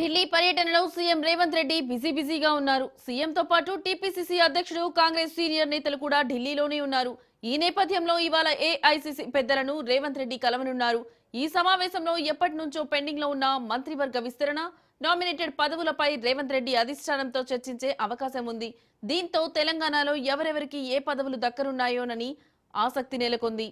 ఢిల్లీ పర్యటనలో CM Revanth Reddy busy బిజీగా ఉన్నారు. సీఎంతో పాటు టీపీసీసీ అధ్యక్షుడు కాంగ్రెస్ సీనియర్ నేతలు కూడా ఢిల్లీలోనే ఉన్నారు. ఈ నేపథ్యంలో ఇవాళ ఏఐసీసీ పెద్దలను రేవంత్ రెడ్డి కలవనున్నారు. ఈ సమావేశంలో ఎప్పటి నుంచో పెండింగ్లో ఉన్న మంత్రివర్గ విస్తరణ నామినేటెడ్ పదవులపై రేవంత్ రెడ్డి అధిష్టానంతో చర్చించే అవకాశం ఉంది. దీంతో తెలంగాణలో ఎవరెవరికి ఏ పదవులు దక్కనున్నాయోనని ఆసక్తి నెలకొంది.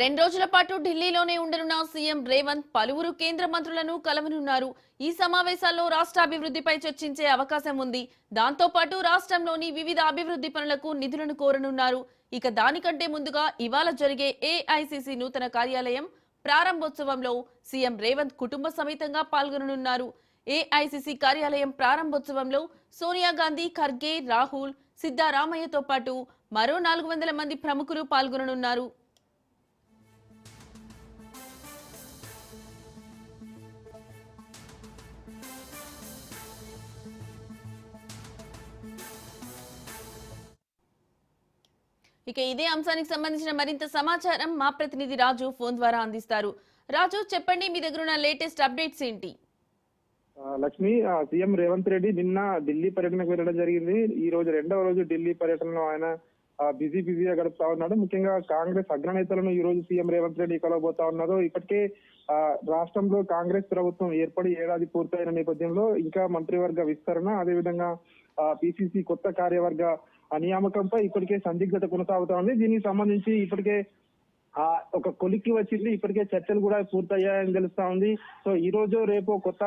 రెండు రోజుల పాటు ఢిల్లీలోనే ఉండనున్న సీఎం రేవంత్ పలువురు కేంద్ర మంత్రులను కలవనున్నారు. ఈ సమావేశాల్లో రాష్ట్ర అభివృద్ధిపై చర్చించే అవకాశం ఉంది. దాంతో పాటు రాష్ట్రంలోని వివిధ అభివృద్ధి పనులకు నిధులను కోరనున్నారు. ఇక దానికంటే ముందుగా ఇవాళ జరిగే ఏఐసిసి నూతన కార్యాలయం ప్రారంభోత్సవంలో సీఎం రేవంత్ కుటుంబ సమేతంగా పాల్గొననున్నారు. ఏఐసిసి కార్యాలయం ప్రారంభోత్సవంలో సోనియా గాంధీ ఖర్గే రాహుల్ సిద్ధారామయ్యతో పాటు మరో నాలుగు వందల మంది ప్రముఖులు పాల్గొననున్నారు. ఇక ఇదే అంశానికి సంబంధించిన మరింత సమాచారం మా ప్రతినిధి రాజు ఫోన్ ద్వారా అందిస్తారు. రాజు చెప్పండి మీ దగ్గర ఉన్న లేటెస్ట్ అప్డేట్స్ ఏంటి? లక్ష్మి సీఎం రేవంత్ రెడ్డి నిన్న ఢిల్లీ పర్యటనకు వెళ్ళడం జరిగింది. ఈ రోజు రెండవ రోజు ఢిల్లీ పర్యటనలో ఆయన బిజీ బిజీగా గడుపుతా ఉన్నాడు. ముఖ్యంగా కాంగ్రెస్ అగ్రనేతలను ఈ రోజు సీఎం రేవంత్ రెడ్డి కలవబోతా ఉన్నారు ఇప్పటికే రాష్ట్రంలో కాంగ్రెస్ ప్రభుత్వం ఏర్పడి ఏడాది పూర్తయిన నేపథ్యంలో ఇంకా మంత్రివర్గ విస్తరణ అదేవిధంగా పిసిసి కొత్త కార్యవర్గ నియామకంపై ఇప్పటికే సందిగ్ధత కొనసాగుతా ఉంది. దీనికి సంబంధించి ఇప్పటికే ఆ ఒక కొలిక్కి వచ్చింది. ఇప్పటికే చర్చలు కూడా పూర్తయ్యాయని తెలుస్తా ఉంది. సో ఈ రోజు రేపు కొత్త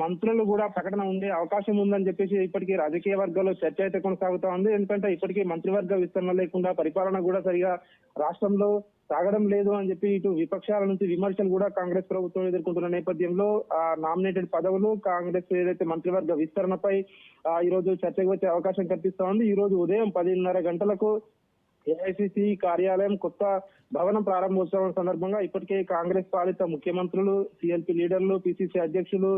మంత్రులు కూడా ప్రకటన ఉండే అవకాశం ఉందని చెప్పేసి ఇప్పటికీ రాజకీయ వర్గాల్లో చర్చ అయితే కొనసాగుతా ఉంది. ఎందుకంటే ఇప్పటికే మంత్రివర్గ విస్తరణ లేకుండా పరిపాలన కూడా సరిగా రాష్ట్రంలో సాగడం లేదు అని చెప్పి ఇటు విపక్షాల నుంచి విమర్శలు కూడా కాంగ్రెస్ ప్రభుత్వం ఎదుర్కొంటున్న నేపథ్యంలో ఆ నామినేటెడ్ పదవులు కాంగ్రెస్ ఏదైతే మంత్రివర్గ విస్తరణపై ఆ, ఈ రోజు చర్చకు వచ్చే అవకాశం కల్పిస్తా ఉంది. ఈ రోజు ఉదయం పదిన్నర గంటలకు ఏఐసిసి కార్యాలయం కొత్త భవనం ప్రారంభోత్సవం సందర్భంగా ఇప్పటికే కాంగ్రెస్ పాలిత ముఖ్యమంత్రులు సిఎల్పి లీడర్లు పిసిసి అధ్యక్షులు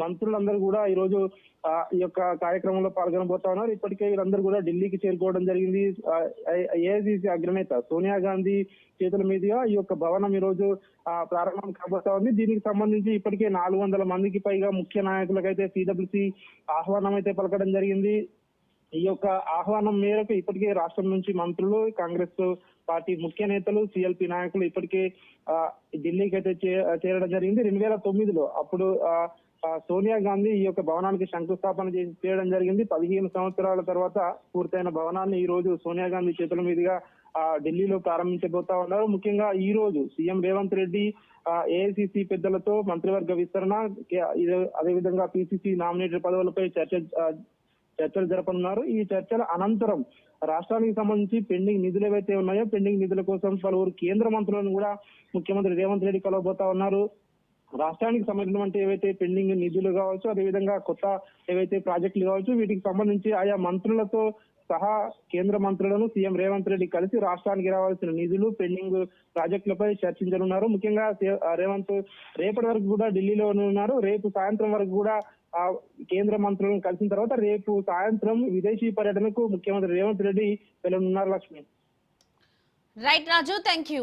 మంత్రులందరూ కూడా ఈ రోజు ఈ యొక్క కార్యక్రమంలో పాల్గొనబోతా ఉన్నారు. ఇప్పటికే వీరందరూ కూడా ఢిల్లీకి చేరుకోవడం జరిగింది. ఏఐసిసి అగ్రనేత సోనియా గాంధీ చేతుల మీదుగా ఈ యొక్క భవనం ఈ రోజు ప్రారంభం కాబోతా ఉంది. దీనికి సంబంధించి ఇప్పటికే నాలుగు వందల మందికి పైగా ముఖ్య నాయకులకైతే సిడబ్ల్యూసి ఆహ్వానం అయితే పలకడం జరిగింది. ఈ యొక్క ఆహ్వానం మేరకు ఇప్పటికే రాష్ట్రం నుంచి మంత్రులు కాంగ్రెస్ పార్టీ ముఖ్య నేతలు సిఎల్పి నాయకులు ఇప్పటికే ఆ, ఢిల్లీకి అయితే చే- చేరడం జరిగింది. రెండు వేల తొమ్మిదిలో అప్పుడు ఆ, సోనియా గాంధీ ఈ యొక్క భవనానికి శంకుస్థాపన చేసి చేయడం జరిగింది. పదిహేను సంవత్సరాల తర్వాత పూర్తయిన భవనాన్ని ఈ రోజు సోనియా గాంధీ చేతుల మీదుగా ఆ, ఢిల్లీలో ప్రారంభించబోతా ఉన్నారు. ముఖ్యంగా ఈ రోజు సీఎం రేవంత్ రెడ్డి ఏఐసిసి పెద్దలతో మంత్రివర్గ విస్తరణ అదేవిధంగా పిసిసి నామినేటెడ్ పదవులపై చర్చ చర్చలు జరపనున్నారు ఈ చర్చల అనంతరం రాష్ట్రానికి సంబంధించి పెండింగ్ నిధులు ఏవైతే ఉన్నాయో పెండింగ్ నిధుల కోసం పలువురు కేంద్ర మంత్రులను కూడా ముఖ్యమంత్రి రేవంత్ రెడ్డి కలవబోతా ఉన్నారు. రాష్ట్రానికి సంబంధించినటువంటి ఏవైతే పెండింగ్ నిధులు కావచ్చు అదేవిధంగా కొత్త ఏవైతే ప్రాజెక్టులు కావచ్చు వీటికి సంబంధించి ఆయా మంత్రులతో సహా కేంద్ర మంత్రులను సీఎం రేవంత్ రెడ్డి కలిసి రాష్ట్రానికి రావాల్సిన నిధులు పెండింగ్ ప్రాజెక్టులపై చర్చించనున్నారు. ముఖ్యంగా రేవంత్ రేపటి వరకు కూడా ఢిల్లీలోనే ఉన్నారు. రేపు సాయంత్రం వరకు కూడా కేంద్ర మంత్రులను కలిసిన తర్వాత రేపు సాయంత్రం విదేశీ పర్యటనకు ముఖ్యమంత్రి Revanth Reddy వెళ్ళనున్నారు Lakshmi. Right Raju thank you